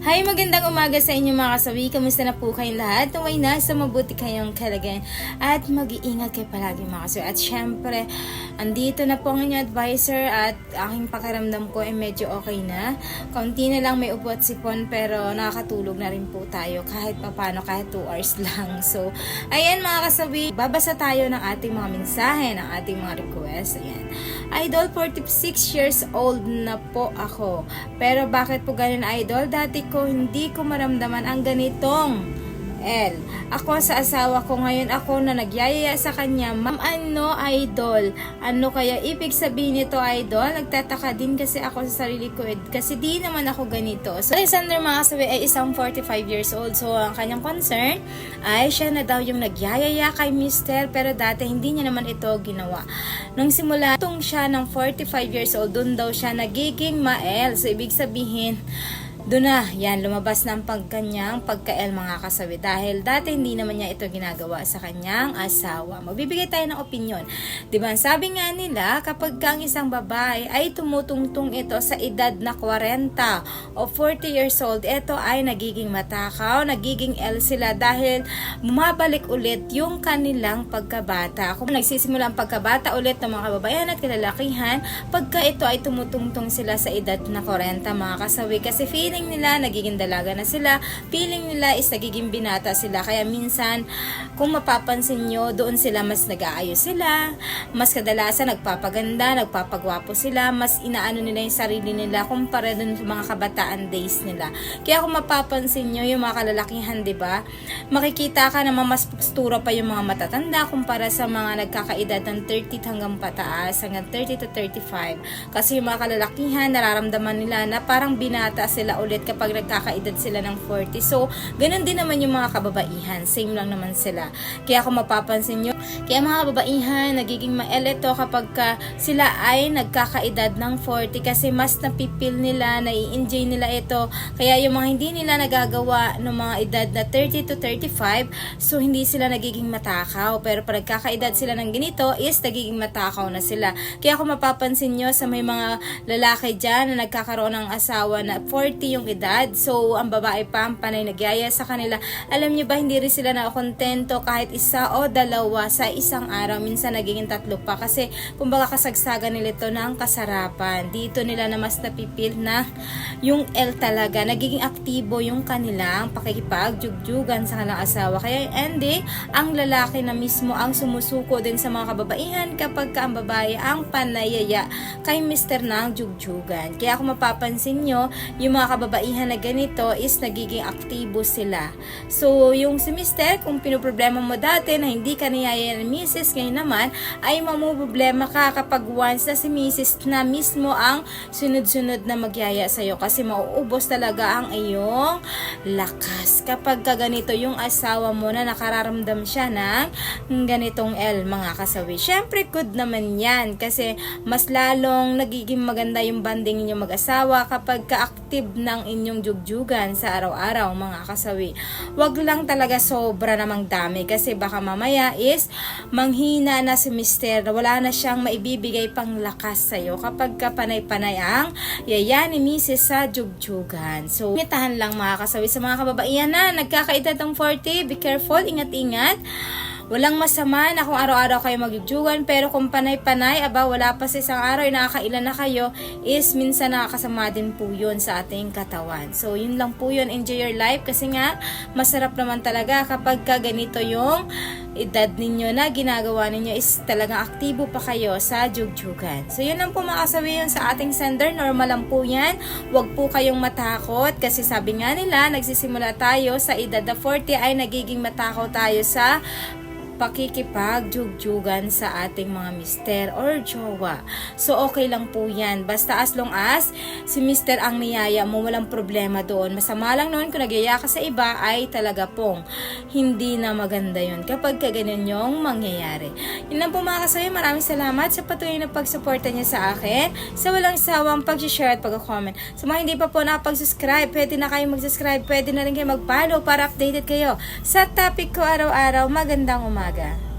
Hi, magandang umaga sa inyo mga kasawi. Kamusta na po kayong lahat? Naway na sa mabuti kayong kalagayan. At mag-iingat kayo palagi mga kasawi. At syempre, andito na po ang inyong advisor at aking pakiramdam ko ay medyo okay na. Kaunti na lang may upo at sipon pero nakakatulog na rin po tayo kahit papano, kahit 2 hours lang. So, ayan mga kasawi, babasa tayo ng ating mga mensahe, ng ating mga request. Ayan. Idol, 46 years old na po ako. Pero bakit po ganun idol? Dati ko hindi ko maramdaman ang ganitong L. Ako sa asawa ko ngayon ako na nagyayaya sa kanya. Ma'am, ano idol? Ano kaya ibig sabihin nito idol? Nagtataka din kasi ako sa sarili ko eh, kasi di naman ako ganito. So, Alexander mga kasabi ay isang 45 years old. So, ang kanyang concern ay siya na daw yung nagyayaya kay mister pero dati hindi niya naman ito ginawa. Nung simula itong siya ng 45 years old, dun daw siya nagiging ma-L. So, ibig sabihin, doon na, yan, lumabas na ang pagkanyang pagka-L mga kasawi. Dahil dati hindi naman niya ito ginagawa sa kanyang asawa. Magbibigay tayo ng opinion. Di ba? Sabi nga nila, kapag ka ang isang babae ay tumutungtong ito sa edad na 40 o 40 years old, ito ay nagiging matakaw, nagiging L sila dahil bumabalik ulit yung kanilang pagkabata. Kung nagsisimula ang pagkabata ulit ng mga kababayan at kalalakihan, pagka ito ay tumutungtong sila sa edad na 40 mga kasawi. Kasi feeling nila nagiging dalaga na sila, feeling nila is nagiging binata sila. Kaya minsan, kung mapapansin nyo, doon sila mas nag-aayos sila, mas kadalasan nagpapaganda, nagpapagwapo sila, mas inaano nila yung sarili nila kumpara dun sa mga kabataan days nila. Kaya kung mapapansin nyo, yung mga kalalakihan, di ba, makikita ka na mas postura pa yung mga matatanda kumpara sa mga nagkakaedad ng 30 hanggang pataas, hanggang 30 to 35. Kasi yung mga kalalakihan, nararamdaman nila na parang binata sila ulit kapag nagkakaedad sila ng 40. So, ganun din naman yung mga kababaihan. Same lang naman sila. Kaya kung mapapansin nyo, kaya mga kababaihan, nagiging maelito kapag ka sila ay nagkakaedad ng 40 kasi mas napipil nila, nai-enjoy nila ito. Kaya yung mga hindi nila nagagawa ng mga edad na 30 to 35, so hindi sila nagiging matakaw. Pero pag nagkakaedad sila ng ganito, is nagiging matakaw na sila. Kaya kung mapapansin nyo sa may mga lalaki dyan na nagkakaroon ng asawa na 40 yung edad. So, ang babae pa, ang panay nagyaya sa kanila. Alam nyo ba, hindi rin sila nakakontento kahit isa o dalawa sa isang araw. Minsan nagiging tatlo pa kasi kumbaga kasagsagan nila ito ng kasarapan. Dito nila na mas napipil na yung L talaga. Nagiging aktibo yung kanilang pakikipag-jugjugan sa kanilang asawa. Kaya yung ending, ang lalaki na mismo ang sumusuko din sa mga kababaihan kapag ka ang babae ang panayaya kay Mr. ng jugjugan. Kaya kung mapapansin nyo, yung mga kababaihan na ganito is nagiging aktibo sila. So, yung si Mr. kung pinoproblema mo dati na hindi ka niyaya ng Mrs. ngayon naman, ay mamuproblema ka kapag once na si Mrs. na mismo ang sunod-sunod na magyaya sa'yo kasi mauubos talaga ang iyong lakas. Kapag ka ganito yung asawa mo na nakararamdam siya ng ganitong L mga kasawi. Siyempre, good naman yan kasi mas lalong nagiging maganda yung banding ninyo mag-asawa kapag ka-active ng inyong jugjugan sa araw-araw mga kasawi. Wag lang talaga sobra namang dami kasi baka mamaya is manghina na si mister wala na siyang maibibigay pang lakas sa'yo kapag ka panay-panay ang yaya ni misis sa jugjugan. So, imitahan lang mga kasawi sa mga kababaihan na nagkakaedad ng 40. Be careful, ingat-ingat. Walang masama na kung araw-araw kayo magjugjugan pero kung panay-panay, aba wala pa sa isang araw, ay nakakailan na kayo, is minsan nakakasama din po yun sa ating katawan. So, yun lang po yun. Enjoy your life kasi nga, masarap naman talaga kapag ka ganito yung edad ninyo na ginagawa ninyo is talagang aktibo pa kayo sa jugjugan. So, yun lang po mga kasabi yun sa ating sender. Normal lang po yan. Huwag po kayong matakot kasi sabi nga nila, nagsisimula tayo sa edad na 40 ay nagiging matakot tayo sa pakikipag-jugjugan sa ating mga mister or jowa. So, okay lang po yan. Basta as long as si mister ang niyaya mo, walang problema doon. Masama lang noon kung nagyaya ka sa iba ay talaga pong hindi na maganda yun kapag ka ganun yung mangyayari. Yun lang po mga kasabi. Maraming salamat sa patuloy na pagsuporta niya sa akin, sa walang sawang pag-share at pag-comment. Sa mga hindi pa po nakapag-subscribe, pwede na kayo mag-subscribe, pwede na rin kayo mag-follow para updated kayo sa topic ko araw-araw. Magandang umaga.